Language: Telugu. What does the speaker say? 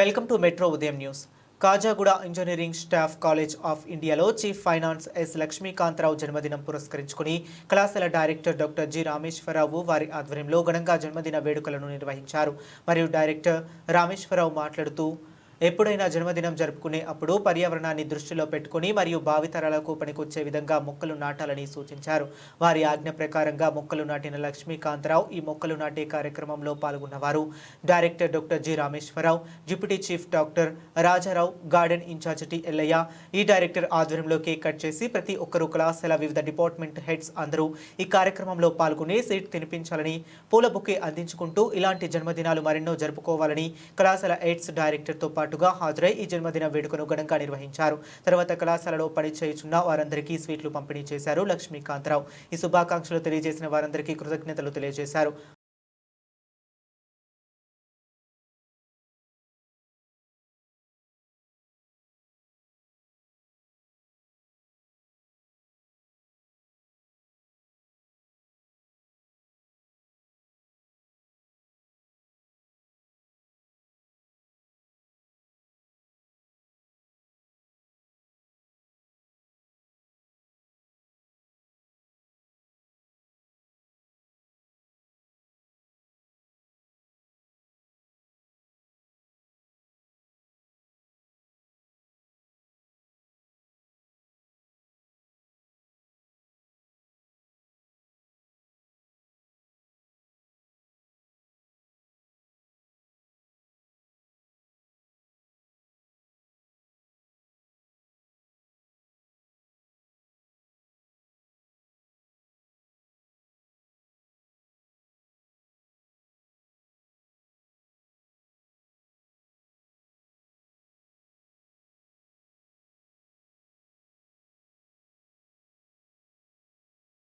Welcome to metro Udayam news Kajaguda engineering staff college of ఇండియాలో చీఫ్ ఫైనాన్స్ ఎస్ లక్ష్మీకాంతరావు జన్మదినం పురస్కరించుకుని కళాశాల డైరెక్టర్ డాక్టర్ జి. రామేశ్వరరావు వారి ఆధ్వర్యంలో ఘనంగా జన్మదిన వేడుకలను నిర్వహించారు. మరియు డైరెక్టర్ రామేశ్వరరావు మాట్లాడుతూ ఎప్పుడైనా జన్మదినం జరుపుకునే అప్పుడు పర్యావరణాన్ని దృష్టిలో పెట్టుకుని మరియు భావితరాలకు పనికొచ్చే విధంగా మొక్కలు నాటాలని సూచించారు. వారి ఆజ్ఞ ప్రకారంగా మొక్కలు నాటిన లక్ష్మీకాంతరావు ఈ మొక్కలు నాటే కార్యక్రమంలో పాల్గొన్నవారు. Director doctor G Rameshwararao deputy chief doctor Rajarao garden incharge T Yellaiah ఈ డైరెక్టర్ ఆధ్వర్యంలో కేక్ కట్ చేసి ప్రతి ఒక్కరూ కళాశాల వివిధ డిపార్ట్మెంట్ హెడ్స్ అందరూ ఈ కార్యక్రమంలో పాల్గొని సీట్ తినిపించాలని పూల బుకే అందించుకుంటూ ఇలాంటి జన్మదినాలు మరెన్నో జరుపుకోవాలని కళాశాల ఎయిడ్స్ డైరెక్టర్తో పాటుగా హాజరై ఈ జన్మదిన వేడుకను ఘనంగా నిర్వహించారు. తర్వాత కళాశాలలో పనిచేయుచున్న వారందరికీ స్వీట్లు పంపిణీ చేశారు లక్ష్మీకాంతరావు. ఈ శుభాకాంక్షలు తెలియజేసిన వారందరికీ కృతజ్ఞతలు తెలియజేశారు.